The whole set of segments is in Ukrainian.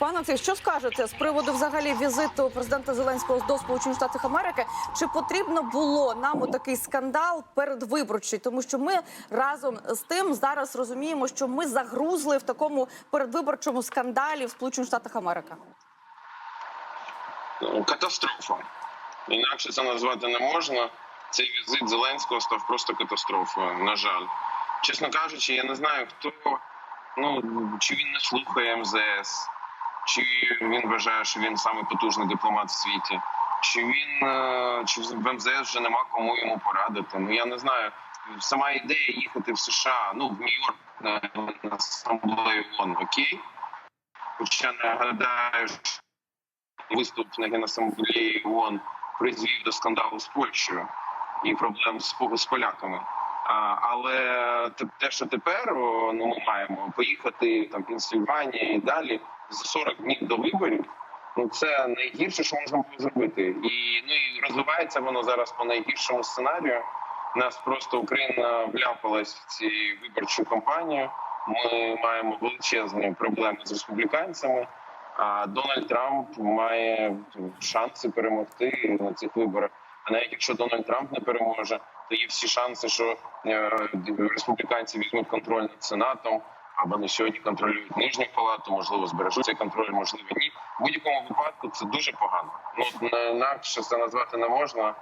Пане Олексій, що скажете з приводу взагалі візиту президента Зеленського до Сполучених Штатів Америки? Чи потрібно було нам отакий скандал передвиборчий? Тому що ми разом з тим зараз розуміємо, що ми загрузли в такому передвиборчому скандалі в Сполучених Штатах Америки. Ну, катастрофа. Інакше це назвати не можна. Цей візит Зеленського став просто катастрофою. На жаль, чесно кажучи, я не знаю, хто ну чи він не слухає МЗС, чи він вважає, що він самий потужний дипломат в світі, чи він е, чи в МЗС вже нема кому йому порадити. Ну я не знаю. Сама ідея їхати в США, ну в Нью-Йорк на, на асамблею ООН, окей. Хоча нагадаю, що виступ на генасамблеї ООН призвів до скандалу з Польщею і проблем з, з поляками. А, але те- що тепер ну, ми маємо поїхати там Пенсильванія і далі за 40 днів до виборів. Ну це найгірше, що можна було зробити, і ну і розвивається воно зараз по найгіршому сценарію. Нас просто Україна вляпалась в ці виборчу кампанію. Ми маємо величезні проблеми з республіканцями. А Дональд Трамп має шанси перемогти на цих виборах. А навіть якщо Дональд Трамп не переможе, то є всі шанси, що е, республіканці візьмуть контроль над сенатом. Або вони сьогодні контролюють нижню палату, можливо, збережуть цей контроль, можливо, ні. В будь-якому випадку це дуже погано. Ну на- інакше це назвати не можна.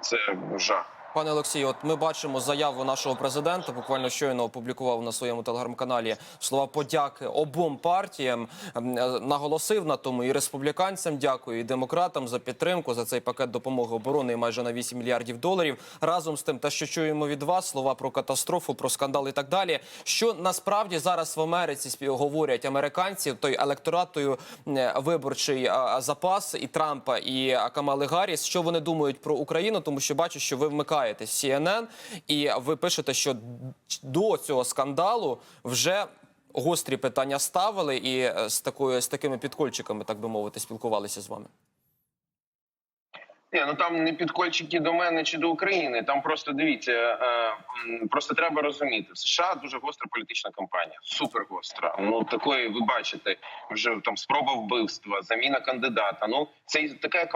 Це жах. Пане Олексію, от ми бачимо заяву нашого президента. Буквально щойно опублікував на своєму телеграм-каналі слова подяки обом партіям. Ем, е, Наголосив на тому і республіканцям дякую, і демократам за підтримку за цей пакет допомоги оборони майже на 8 мільярдів доларів. Разом з тим, те, що чуємо від вас, слова про катастрофу, про скандал і так далі. Що насправді зараз в Америці говорять американці, той електорат, той е, виборчий запас і Трампа, і Камали Гарріс, що вони думають про Україну, тому що бачу, що ви вмикаєте CNN, і ви пишете, що до цього скандалу вже гострі питання ставили і е, з такою з такими підкольчиками, так би мовити, спілкувалися з вами. Ні, ну там не підкольчики до мене чи до України. Там просто дивіться, е, просто треба розуміти. В США дуже гостра політична кампанія, супер гостра. Ну такої ви бачите, вже там спроба вбивства, заміна кандидата. Ну це така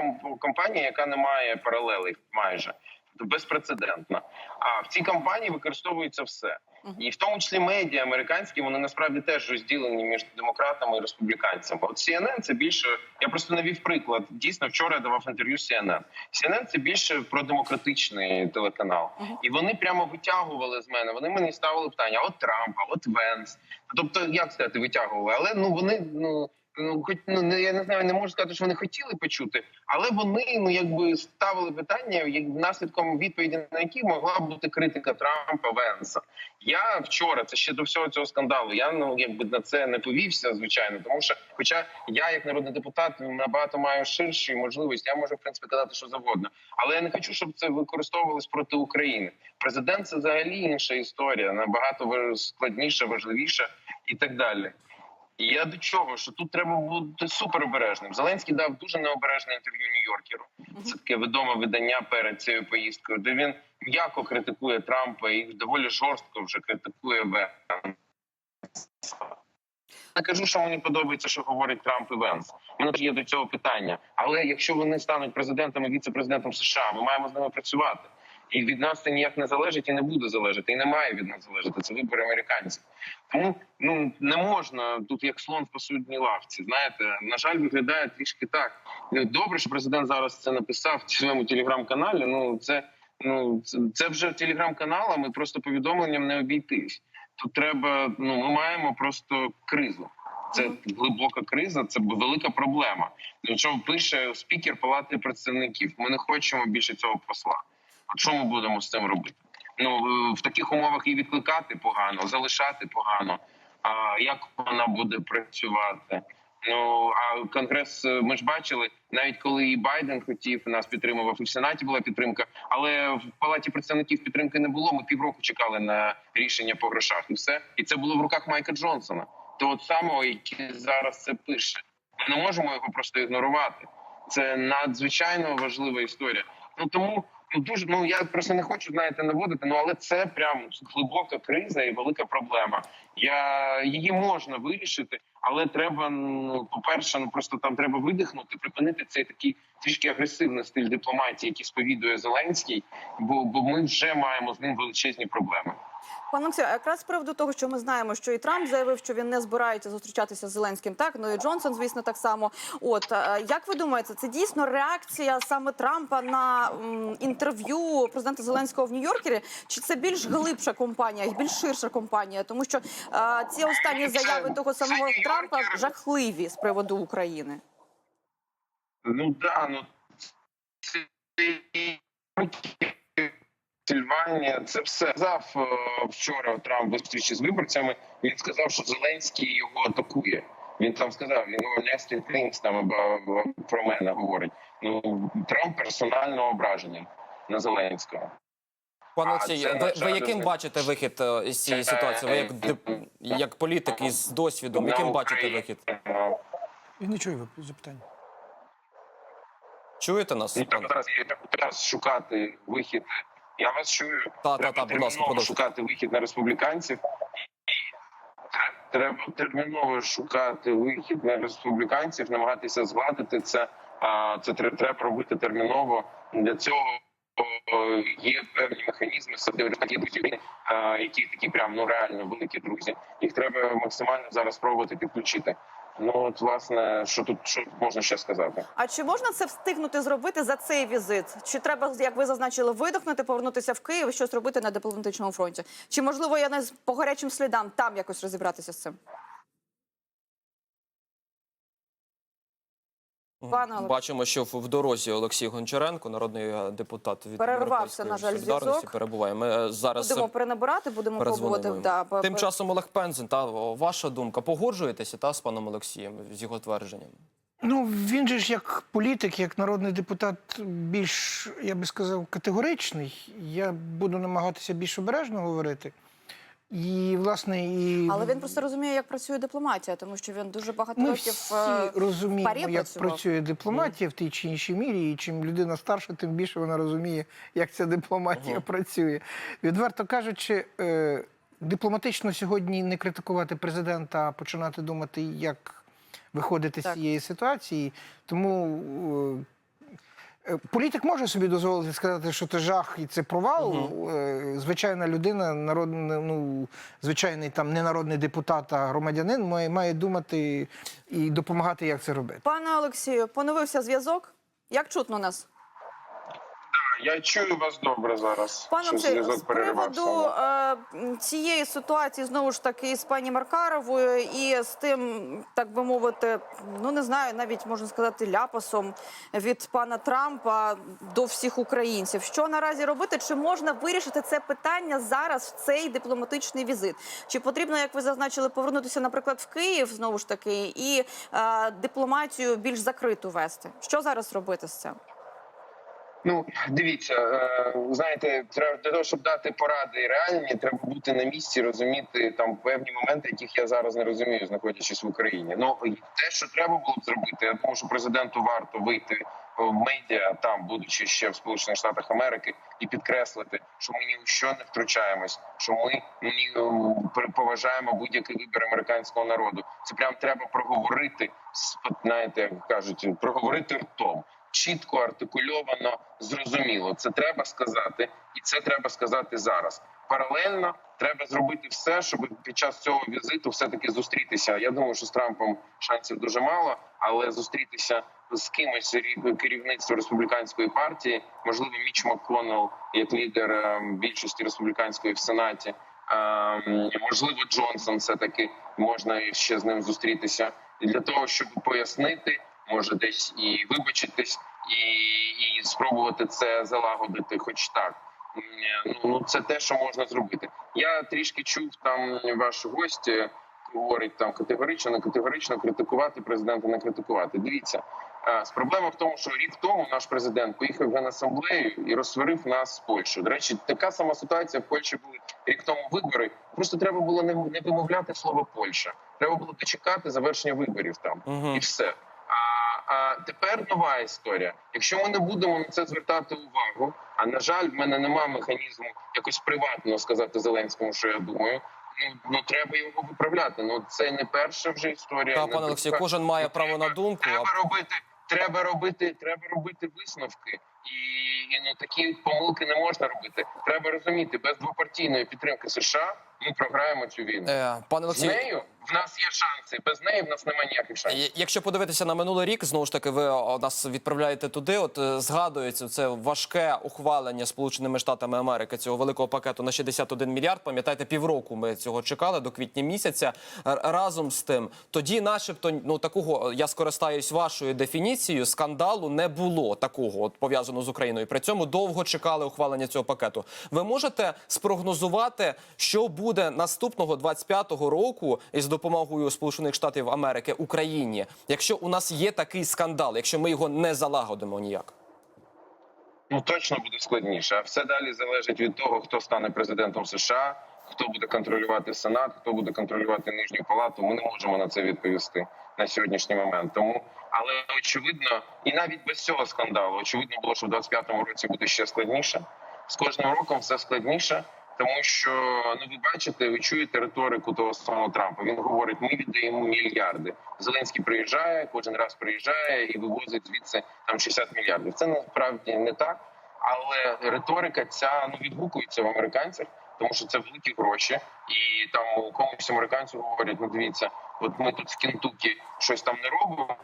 кампанія, яка не має паралелей майже безпрецедентна. А в цій кампанії використовується все. І в тому числі медіа американські вони насправді теж розділені між демократами і республіканцями. От CNN це більше. Я просто навів приклад. Дійсно, вчора я давав інтерв'ю CNN. CNN – це більше продемократичний телеканал, і вони прямо витягували з мене. Вони мені ставили питання: от Трампа, от Венс. Тобто, як сказати, витягували, але ну вони ну. Ну, хоч ну не- я не знаю, не можу сказати, що вони хотіли почути, але вони ну якби ставили питання, як наслідком відповіді на які могла бути критика Трампа Венса. Я вчора, це ще до всього цього скандалу. Я ну якби на це не повівся, звичайно, тому що, хоча я, як народний депутат, набагато маю ширші можливості, я можу в принципі казати, що завгодно. Але я не хочу, щоб це використовувалось проти України. Президент це взагалі інша історія, набагато складніша, важливіша і так далі. І я до чого, що тут треба бути супер обережним. Зеленський дав дуже необережне інтерв'ю Нью-Йоркеру. Це таке відоме видання перед цією поїздкою, де він м'яко критикує Трампа і доволі жорстко вже критикує Венса. Я кажу, що мені подобається, що говорить Трамп і Венс. У мене ж є до цього питання. Але якщо вони стануть президентом і віце-президентом США, ми маємо з ними працювати. І від нас це ніяк не залежить і не буде залежати, і не має від нас залежати. Це вибори американців. Тому ну не можна тут як слон в посудній лавці. Знаєте, на жаль, виглядає трішки так. Ну, Добре, що президент зараз це написав в своєму телеграм-каналі. Ну це ну це, вже телеграм-каналами, просто повідомленням не обійтись. Тут треба. Ну ми маємо просто кризу. Це глибока криза, це велика проблема. Якщо пише спікер Палати представників, ми не хочемо більше цього посла. Що ми будемо з цим робити? Ну е, в таких умовах і відкликати погано, залишати погано. А як вона буде працювати? Ну а конгрес е, ми ж бачили, навіть коли і Байден хотів нас підтримував, і в сенаті була підтримка, але в палаті представників підтримки не було. Ми півроку чекали на рішення по грошах, і все. І це було в руках Майка Джонсона. То от самого, який зараз це пише, ми не можемо його просто ігнорувати. Це надзвичайно важлива історія. Ну тому дуже ну я просто не хочу знаєте наводити. Ну але це прям глибока криза і велика проблема. Я її можна вирішити, Але треба, ну, по-перше, ну просто там треба видихнути, припинити цей такий трішки агресивний стиль дипломатії, який сповідує Зеленський, бо, бо ми вже маємо з ним величезні проблеми. Пане Олексію, а якраз з приводу того, що ми знаємо, що і Трамп заявив, що він не збирається зустрічатися з Зеленським, так ну і Джонсон, звісно, так само. От е, як ви думаєте, це дійсно реакція саме Трампа на м, інтерв'ю президента Зеленського в Нью-Йоркері? Чи це більш глибша компанія, і більш ширша компанія? Тому що е, ці останні заяви того самого Трампа жахливі з приводу України. Ну да, ну це Сильванія, це все сказав е, вчора Трамп в зустрічі з виборцями. Він сказав, що Зеленський його атакує. Він там сказав, він його nasty там про мене говорить. Ну Трамп персонально ображений на Зеленського. Пане Олексій, ви, ви яким бачите вихід е, із цієї ситуації? Ви як як політик із досвідом, яким бачите вихід? е, Я не чую запитання. Чуєте нас? Ну, так, зараз я зараз шукати вихід. Я вас чую. Та, та, треба та, будь ласка, продовжуйте. шукати вихід на республіканців. Треба терміново шукати вихід на республіканців, намагатися згладити це. А це тре- треба робити терміново. Для цього є певні механізми України, які такі прям ну реально великі друзі. Їх треба максимально зараз спробувати підключити. Ну от власне, що тут що можна ще сказати? А чи можна це встигнути зробити за цей візит? Чи треба, як ви зазначили, видихнути, повернутися в Київ і щось робити на дипломатичному фронті? Чи можливо я не по гарячим слідам там якось розібратися з цим? Пане Олексій. Бачимо, що в дорозі Олексій Гончаренко, народний е, депутат від Перервався, на жаль, зв'язок. перебуває. Ми е, зараз Будемо е, перенабирати, будемо пробувати. Да, Тим по- часом Олег Пензен, та ваша думка, погоджуєтеся та з паном Олексієм з його твердженням? Ну він же ж як політик, як народний депутат, більш я би сказав, категоричний. Я буду намагатися більш обережно говорити. І власне і Але він просто розуміє, як працює дипломатія, тому що він дуже багато ми років всі е, розуміємо, парі як працював. працює дипломатія в тій чи іншій мірі. І чим людина старша, тим більше вона розуміє, як ця дипломатія працює. Відверто кажучи, е, дипломатично сьогодні не критикувати президента, а починати думати, як виходити Так. з цієї ситуації. Тому. Е, Політик може собі дозволити сказати, що це жах і це провал. Угу. Звичайна людина, народ, ну, звичайний там не народний депутат, а громадянин має, має думати і допомагати, як це робити. Пане Олексію, поновився зв'язок. Як чутно нас? Я чую вас добре зараз. Пане Олексію, з приводу е, цієї ситуації знову ж таки з пані Маркаровою і з тим, так би мовити, ну не знаю, навіть можна сказати, ляпасом від пана Трампа до всіх українців. Що наразі робити? Чи можна вирішити це питання зараз в цей дипломатичний візит? Чи потрібно, як ви зазначили, повернутися, наприклад, в Київ знову ж таки, і е, дипломатію більш закриту вести? Що зараз робити з цим? Ну дивіться, е, знаєте, треба для того, щоб дати поради реальні, треба бути на місці, розуміти там певні моменти, яких я зараз не розумію, знаходячись в Україні. Ну те, що треба було б зробити, я думаю, що президенту варто вийти в медіа там, будучи ще в Сполучених Штатах Америки, і підкреслити, що ми ні у що не втручаємось, що ми ні ем, поважаємо будь-який вибір американського народу. Це прям треба проговорити знаєте, як кажуть, проговорити ртом чітко, артикульовано, зрозуміло. Це треба сказати, і це треба сказати зараз. Паралельно треба зробити все, щоб під час цього візиту все-таки зустрітися. Я думаю, що з Трампом шансів дуже мало, але зустрітися з кимось рі- керівництва республіканської партії, можливо, Міч МакКоннелл, як лідер е, більшості республіканської в сенаті. Е, Можливо, Джонсон все таки можна ще з ним зустрітися для того, щоб пояснити, може десь і вибачитись, і, і спробувати це залагодити, хоч так. Ну, ну це те, що можна зробити. Я трішки чув там ваш гость е, говорить там категорично, не категорично критикувати президента, не критикувати. Дивіться, е, з проблема в тому, що рік тому наш президент поїхав в генасамблею і розсварив нас з Польщею. До речі, така сама ситуація в Польщі були рік тому вибори. Просто треба було не, вимовляти слово Польща. Треба було дочекати завершення виборів там Мгм. і все. А, а тепер нова історія. Якщо ми не будемо на це звертати увагу, а на жаль, в мене немає механізму якось приватно сказати Зеленському, що я думаю. ну ну треба його виправляти. Ну це не перша вже історія. Та пане Олексію, друга. кожен має Ну, право на треба- думку. а- Треба робити, треба робити, треба робити висновки. І, і ну такі помилки не можна робити. Треба розуміти, без двопартійної підтримки США ми програємо цю війну. Е, Пане З нею в нас є шанси. Без неї в нас немає ніяких шансів. Е, Якщо подивитися на минулий рік, знову ж таки, ви нас відправляєте туди. От е, згадується це важке ухвалення Сполученими Штатами Америки цього великого пакету на 61 мільярд. Пам'ятаєте, півроку ми цього чекали до квітня місяця. Разом з тим, тоді, начебто, ну такого я скористаюсь вашою дефініцією. Скандалу не було такого, от пов'язаного з Україною. При цьому довго чекали ухвалення цього пакету. Ви можете спрогнозувати, що буде наступного 25-го року із допомогою Сполучених Штатів Америки Україні, якщо у нас є такий скандал, якщо ми його не залагодимо ніяк. Ну точно буде складніше. А все далі залежить від того, хто стане президентом США, хто буде контролювати Сенат, хто буде контролювати нижню палату. Ми не можемо на це відповісти на сьогоднішній момент. Тому, але очевидно, і навіть без цього скандалу, очевидно було, що в 25-му році буде ще складніше. З кожним роком все складніше. Тому що ну ви бачите, ви чуєте риторику того самого Трампа. Він говорить: ми віддаємо мільярди. Зеленський приїжджає, кожен раз приїжджає і вивозить звідси там 60 мільярдів. Це насправді не так, але риторика ця ну відгукується в американцях, тому що це великі гроші, і там комусь американцю говорять: ну дивіться, от ми тут в Кентукі щось там не робимо.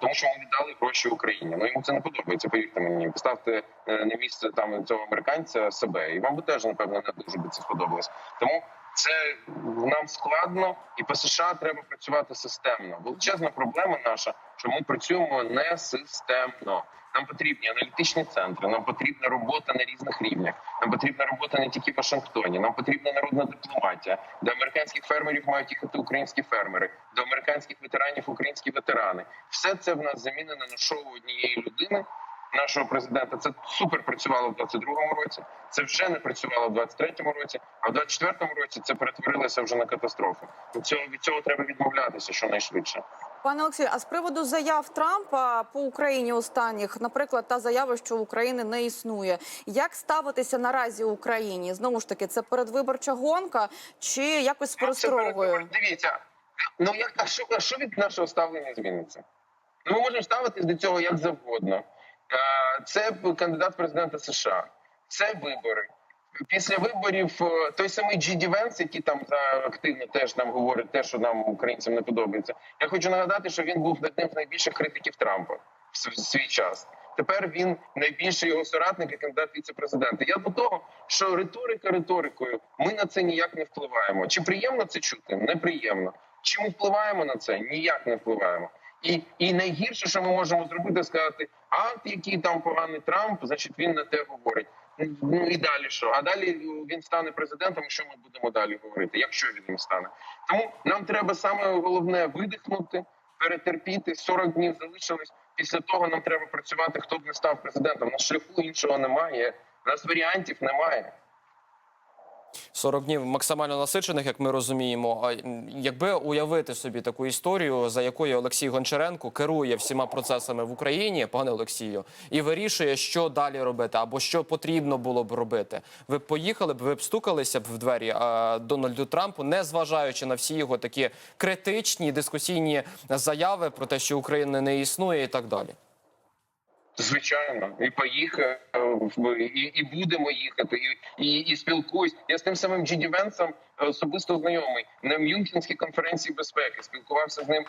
Тому, що ми віддали гроші Україні. Ну йому це не подобається. Повірте мені, поставте е, на місце там цього американця себе, і вам би теж напевно не дуже би це сподобалось. Тому це нам складно, і по США треба працювати системно. Величезна проблема наша, що ми працюємо не системно. Нам потрібні аналітичні центри, нам потрібна робота на різних рівнях. Нам потрібна робота не тільки в Вашингтоні. Нам потрібна народна дипломатія. До американських фермерів мають їхати українські фермери, до американських ветеранів українські ветерани. Все це в нас замінено на шоу однієї людини. Нашого президента це супер працювало в 22-му році. Це вже не працювало в 23-му році, а в 24-му році це перетворилося вже на катастрофу. Від цього від цього треба відмовлятися щонайшвидше. Пане Олексію, а з приводу заяв Трампа по Україні останніх, наприклад, та заява, що України не існує. Як ставитися наразі Україні? Знову ж таки, це передвиборча гонка чи якось перестровою? Дивіться, ну як а що, а що від нашого ставлення зміниться? Ну, ми можемо ставитись до цього як завгодно. Е, Це кандидат президента США, це вибори. Після виборів е, той самий Джі Венс, який там за активно теж нам говорить те, що нам українцям не подобається. Я хочу нагадати, що він був одним з найбільших критиків Трампа в свій час. Тепер він найбільший його соратник і кандидат віце-президента. Я до того, що риторика риторикою, ми на це ніяк не впливаємо. Чи приємно це чути? Неприємно. Чи ми впливаємо на це? Ніяк не впливаємо. І, і найгірше, що ми можемо зробити, сказати, а який там поганий Трамп, значить він на те говорить. Ну і далі що? А далі він стане президентом. Що ми будемо далі говорити? Якщо він не стане, тому нам треба саме головне видихнути, перетерпіти. 40 днів залишилось. Після того нам треба працювати. Хто б не став президентом? На шляху іншого немає. У нас варіантів немає. 40 днів максимально насичених, як ми розуміємо. А якби уявити собі таку історію, за якою Олексій Гончаренко керує всіма процесами в Україні, пане Олексію, і вирішує, що далі робити, або що потрібно було б робити. Ви б поїхали б, ви б стукалися б в двері а, Дональду Трампу, не зважаючи на всі його такі критичні дискусійні заяви про те, що України не існує, і так далі. Звичайно, і поїхав, і, і будемо їхати, і, і, і спілкуюсь. Я з тим самим Джіді Венсом особисто знайомий на Мюнхенській конференції безпеки. Спілкувався з ним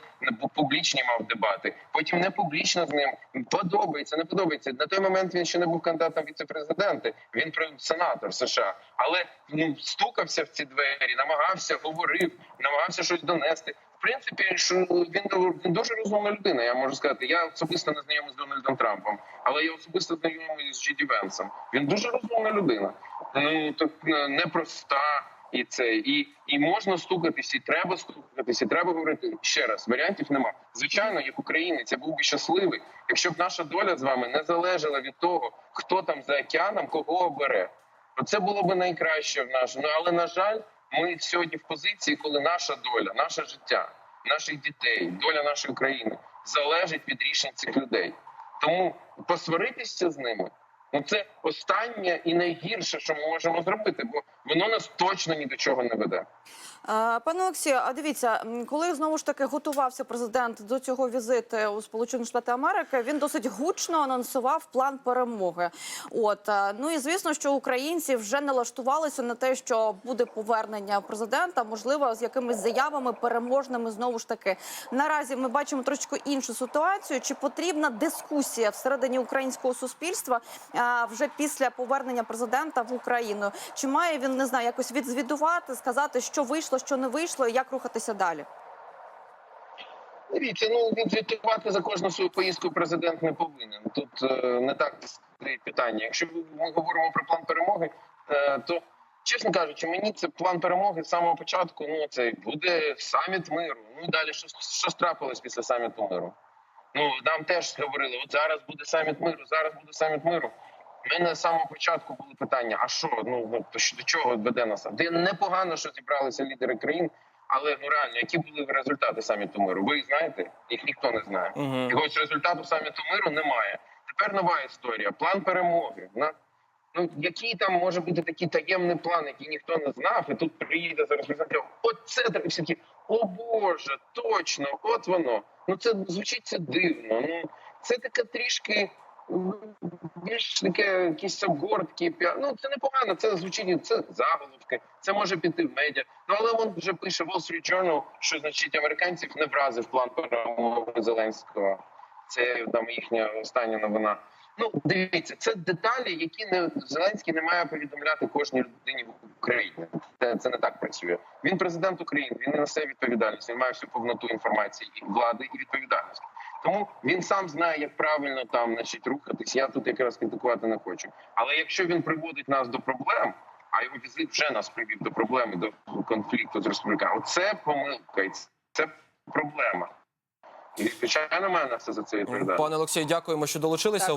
публічні мав дебати. Потім не публічно з ним подобається, не подобається. На той момент він ще не був кандидатом віце-президенти. Він сенатор США, але ну стукався в ці двері, намагався, говорив, намагався щось донести. В принципі, що він, дуже розумна людина. Я можу сказати. Я особисто не знайомий з Дональдом Трампом, але я особисто знайомий з Джіді Венсом. Він дуже розумна людина. Ну так е, непроста. І це і, і можна стукатись, і треба стукатись, і треба говорити ще раз. Варіантів нема. Звичайно, як українець, я був би щасливий, якщо б наша доля з вами не залежала від того, хто там за океаном кого обере. Це було б найкраще в наш. Ну але на жаль, ми сьогодні в позиції, коли наша доля, наше життя, наших дітей, доля нашої країни залежить від рішень цих людей. Тому посваритися з ними Ну це останнє і найгірше, що ми можемо зробити, бо воно нас точно ні до чого не веде. Пане Олексію, а дивіться, коли знову ж таки готувався президент до цього візиту у Сполучені Штати Америки, він досить гучно анонсував план перемоги. От е, ну і звісно, що українці вже налаштувалися на те, що буде повернення президента, можливо, з якимись заявами переможними. Знову ж таки, наразі ми бачимо трошки іншу ситуацію. Чи потрібна дискусія всередині українського суспільства е, вже після повернення президента в Україну? Чи має він не знаю, якось відзвітувати, сказати, що вийшло, що не вийшло, і як рухатися далі? Дивіться, ну відзвітувати за кожну свою поїздку президент не повинен. Тут е, не так питання. Якщо ми говоримо про план перемоги, е, то чесно кажучи, мені це план перемоги з самого початку. Ну це буде саміт миру. Ну далі що, що трапилось після саміту миру? Ну нам теж говорили, от зараз буде саміт миру, зараз буде саміт миру. У мене з самого початку були питання: а що? Ну ну, то що до чого веде нас? Де непогано, що зібралися лідери країн, але ну реально, які були результати саміту миру? Ви їх знаєте? Їх ніхто не знає. Мгм. Якогось результату саміту миру немає. Тепер нова історія. План перемоги. На ну який там може бути такий таємний план, який ніхто не знав, і тут приїде зараз президент. Так і всі такі, о Боже, точно, от воно. Ну це звучить це дивно. Ну це таке трішки. Більш таке якісь обгортки, ну це непогано. Це звучить це заголовки. Це може піти в медіа. Ну але він вже пише Wall Street Journal, що значить американців не вразив план перемоги Зеленського. Це там їхня остання новина. Ну дивіться, це деталі, які не Зеленський не має повідомляти кожній людині в Україні. Це, це не так працює. Він президент України. Він не несе відповідальність. Він має всю повноту інформації і влади і відповідальності. Тому він сам знає, як правильно там значить, рухатись. Я тут якраз критикувати не хочу. Але якщо він приводить нас до проблем, а його візит вже нас привів до проблеми, до конфлікту з республіканами, це помилка, і це проблема. І звичайно, мене все за це відповідає. Пане Олексію, дякуємо, що долучилися.